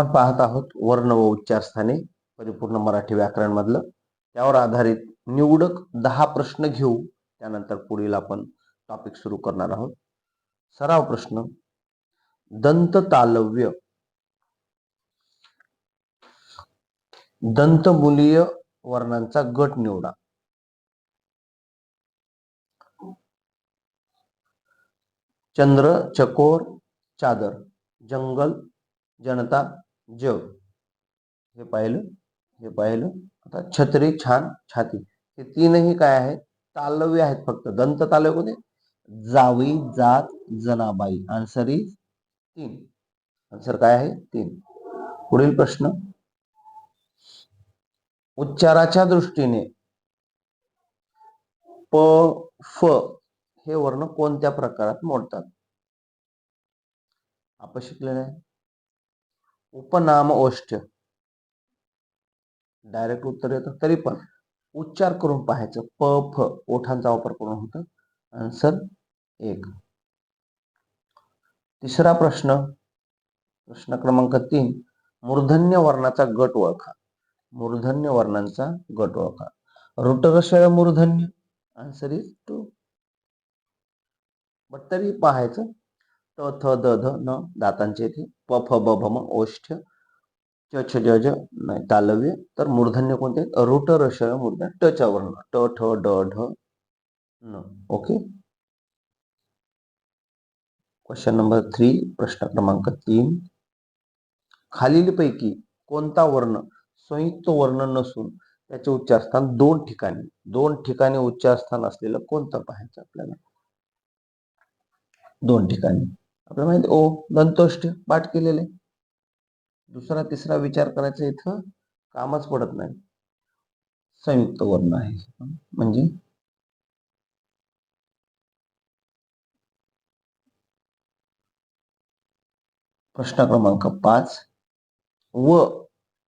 आपण पाहत आहोत वर्ण व उच्चार स्थाने परिपूर्ण मराठी व्याकरण मधलं त्यावर आधारित निवडक दहा प्रश्न घेऊ. त्यानंतर पुढील आपण टॉपिक सुरू करणार आहोत. सराव प्रश्न. दंत तालव्य दंतमुलीय वर्णांचा गट निवडा. चंद्र चकोर चादर जंगल जनता जग हे पाहिलं हे पाहिलं. आता छत्री छान छाती. हे तीनही काय आहेत? तालव्य आहेत फक्त. दंत तालव्य कोणते? जावी जात जनाबाई. आन्सर इज तीन. आन्सर काय आहे? तीन. पुढील प्रश्न. उच्चाराच्या दृष्टीने प फ हे वर्ण कोणत्या प्रकारात मोडतात? आपण शिकलेलं आहे. उपनाम ओष्ठ डायरेक्ट उत्तर येतं तरी पण उच्चार करून पाहायचं. प फ ओठांचा वापर करून होतं. आन्सर एक. तिसरा प्रश्न. प्रश्न क्रमांक तीन. मूर्धन्य वर्णाचा गट ओळखा. मूर्धन्य वर्णांचा गट ओळखा. रुटरशय मूर्धन्य. आन्सर इज टू बट तरी पाहायचं. ट थ द ध न दातांचे इथे प फ ब भ म ओष्ठ च छ ज ज नाही तालव्य. तर मूर्धन्य कोणते? आहेत रुट रश मूर्धन्य. ट चा वर्ण. ट ठ ड ढ न. ओके? क्वेश्चन नंबर थ्री प्रश्न क्रमांक तीन. खालीलपैकी कोणता वर्ण संयुक्त वर्ण नसून त्याचे उच्चारस्थान दोन ठिकाणी दोन ठिकाणी उच्चारस्थान असलेलं कोणतं पाहायचं आपल्याला? दोन ठिकाणी. आपल्याला माहिती ओ दंतोष्ट पाठ केलेले. दुसरा तिसरा विचार करायचा इथं कामच पडत नाही. संयुक्त वर्ण आहे. म्हणजे? प्रश्न क्रमांक पाच. व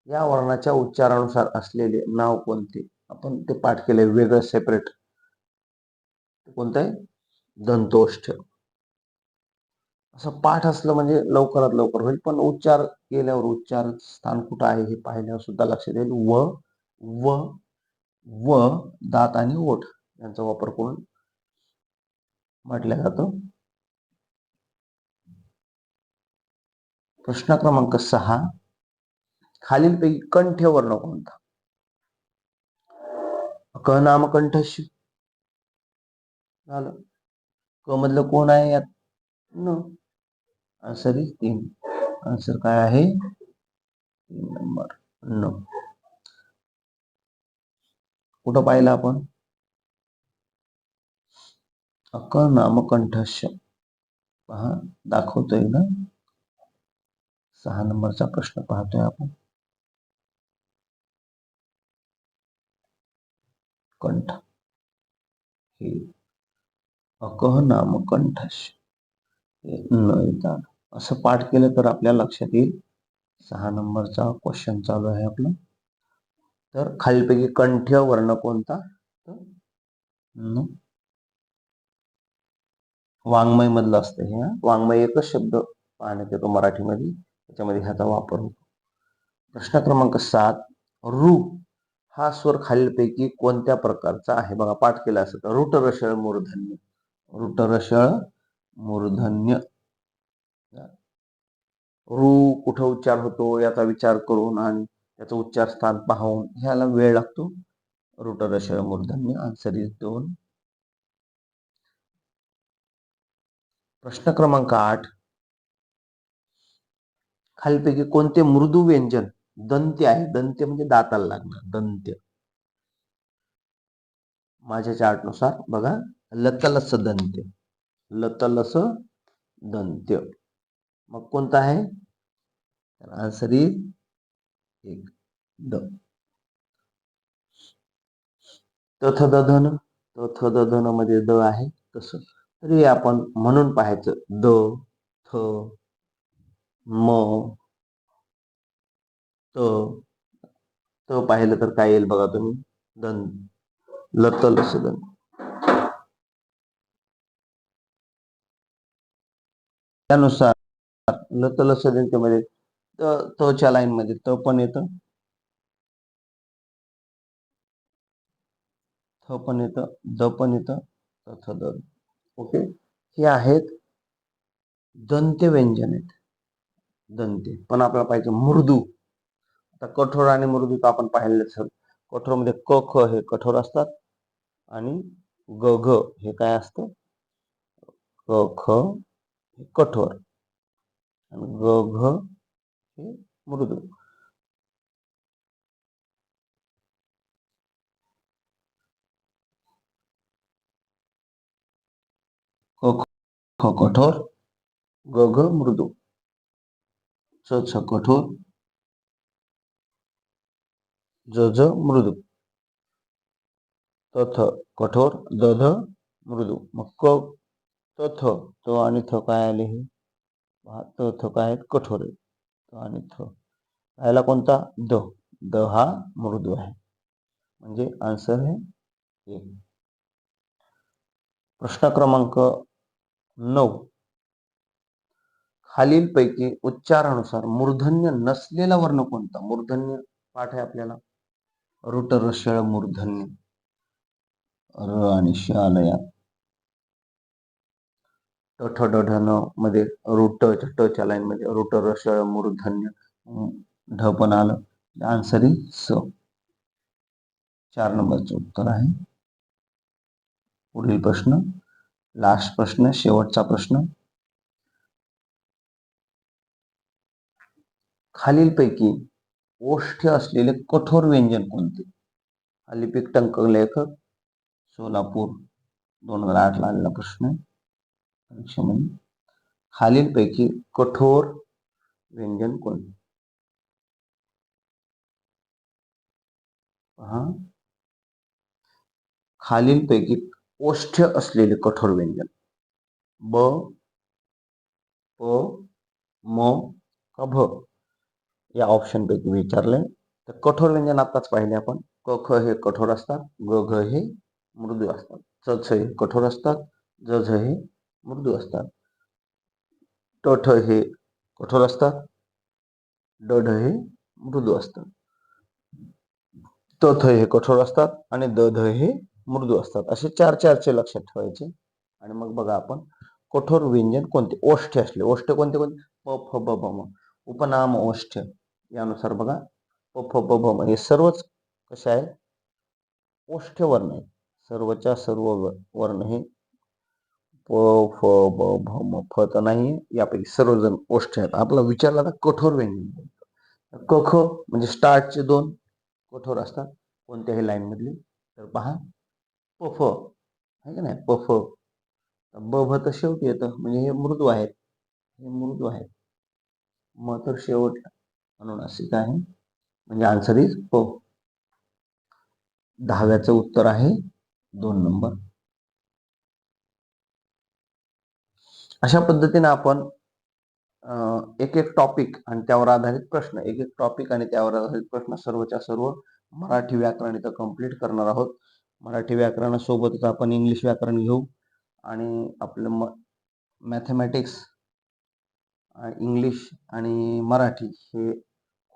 या वर्णाच्या उच्चारानुसार असलेले नाव कोणते? आपण ते पाठ केले वेगळं सेपरेट कोणतं आहे? दंतोष्ठ असं पाठ असलं म्हणजे लवकरात लवकर होईल पण उच्चार केल्यावर उच्चार स्थान कुठं आहे हे पाहिल्यावर सुद्धा लक्षात येईल. व व व दात आणि ओठ यांचा वापर करून म्हटलं जातं. प्रश्न क्रमांक सहा. खालीलपैकी कंठ वर्ण कोणता क नाम कंठश झालं. क मधलं कोण आहे यात? न. आन्सर इज़ तीन. आन्सर काय आहे? तीन नंबर. न कुठं पाहिलं आपण? अक नामकंठस्य पहा, दाखवतोय ना? सहा नंबरचा प्रश्न पाहतोय आपण. कंठ. हे अकह नामकंठस्य येतात असं पाठ केलं तर आपल्या लक्षात येईल. सहा नंबरचा क्वेश्चन चालू आहे आपला. तर खालीपैकी कंठ्य वर्ण कोणता? न. वाङ्मय मधलं असतं हे. वाङ्मय एकच शब्द पाहण्यात येतो मराठीमध्ये. त्याच्यामध्ये ह्याचा वापर होतो. प्रश्न क्रमांक सात. रु. हा स्वर खालीलपैकी कोणत्या प्रकारचा आहे? बघा पाठ केला असं तर रुटरशळ मूर्धन्य. रुटरशळ मूर्धन्य. रू कुठं उच्चार होतो याचा विचार करून आणि त्याचं उच्चार स्थान पाहून ह्याला वेळ लागतो. रुटरशळ मूर्धन्य आन्सर इज दोन प्रश्न क्रमांक आठ. खालीपैकी कोणते मृदू व्यंजन दंत्य आहे? दंत्य म्हणजे दाताला लागणार दंत्य. माझ्या चार्टनुसार बघा लतलस दंत्य. लतलस दंत्य. मग कोणता आहे? आन्सर इज एक द. तथ दधन तथ दधनमध्ये द आहे तसं. तरी आपण म्हणून पाहायचं द थ म त. त पाहिलं तर काय येईल बघा तुम्ही? दन लतलस दन त्यानुसार लतलसमध्ये त तच्या लाईन मध्ये त पण येतं. थ पण येतं द पण येतं त थ द ओके? हे आहेत दंते व्यंजन आहेत. दंते. पण आपल्याला पाहिजे मृदू. आता कठोर आणि मृदू तर आपण पाहिलेलं कठोरमध्ये क ख हे कठोर असतात. आणि ग घ हे काय असतं? क ख कठोर. क ख कठोर ग घ मृदू छ कठोर ज झ मृदू त थ कठोर द ध मृदू मग क त आणि थ काय त थ काय? आहेत कठोर आहे. त आणि थ राहिला कोणता? द. द हा मृदू आहे. म्हणजे आन्सर हे प्रश्न क्रमांक नऊ. खालीलपैकी उच्चारानुसार मूर्धन्य नसलेला वर्ण कोणता? मूर्धन्य पाठ आहे आपल्याला. रुट रशळ मूर्धन्य. र आणि श आलया. ठ ड मध्ये रुट टच्या लाईन मध्ये रुट रशळ मूर्धन्य ढ पण आलं. आन्सर इज स चार नंबरचं उत्तर आहे. पुढील प्रश्न. लास्ट प्रश्न शेवटचा प्रश्न. खालीलपैकी ओष्ठ असलेले कठोर व्यंजन कोणते? लिपिक टंक लेखक सोलापूर दोन हजार आठ ला आलेला प्रश्न क्षमन. खालीलपैकी कठोर व्यंजन कोणते? पहा. खालीलपैकी ओष्ठ असलेले कठोर व्यंजन. ब प म का भ या ऑप्शन पैकी विचारले. तर कठोर व्यंजन आताच पाहिले आपण. क ख हे कठोर असतात. ग घ हे मृदू असतात. च छ हे कठोर असतात. ज झ हे मृदू असतात. टठ हे कठोर असतात. डढ हे मृदू असतात. तथ हे कठोर असतात आणि द ध हे मृदू असतात. असे चार चारचे लक्षात ठेवायचे. आणि मग बघा आपण कठोर व्यंजन कोणते? ओष्ठ असले. ओष्ठ कोणते कोणते? प फ ब भ म उपनाम ओष्ठ. यानुसार बघा. प फ ब भ म हे सर्वच कसे आहे ओष्ठ वर्ण आहे सर्वच्या सर्व वर्ण हे प फ ब भ म फ तर नाही यापैकी सर्वजण ओष्ठ आहेत. आपला विचारला तर कठोर व्यंजन क ख म्हणजे स्टार्टचे दोन कठोर असतात कोणत्याही लाईन मधले. तर पहा प फ. आहे का नाही? प फ. ब भ तर शेवटी येतं. म्हणजे हे मृदू आहेत. हे मृदू आहेत. म तर शेवट म्हणून असे काय आहे? म्हणजे आन्सर इज प. दहाव्याचं उत्तर आहे दोन नंबर. अशा पद्धतीने आपण एक एक टॉपिक आणि त्यावर आधारित प्रश्न एक एक टॉपिक आणि त्यावर आधारित प्रश्न सर्वच्या सर्व मराठी व्याकरण इथं कंप्लीट करणार आहोत. मराठी व्याकरणासोबतच आपण इंग्लिश व्याकरण घेऊ आणि आपलं म मॅथमॅटिक्स इंग्लिश आणि मराठी हे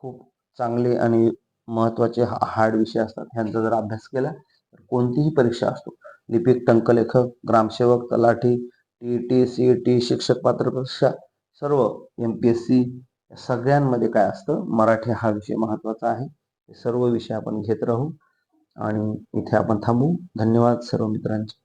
खूप चांगले आणि महत्त्वाचे हार्ड विषय असतात. ह्यांचा जर अभ्यास केला तर कोणतीही परीक्षा असतो लिपिक टंकलेखक ग्रामसेवक तलाठी टी टी सी टी शिक्षक पात्र परीक्षा सर्व एम पी एस सी सगळ्यांमध्ये काय असतं मराठी हा विषय महत्त्वाचा आहे. हे सर्व विषय आपण घेत राहू आणि इथे आपण थांबू. धन्यवाद सर्व मित्रांचे.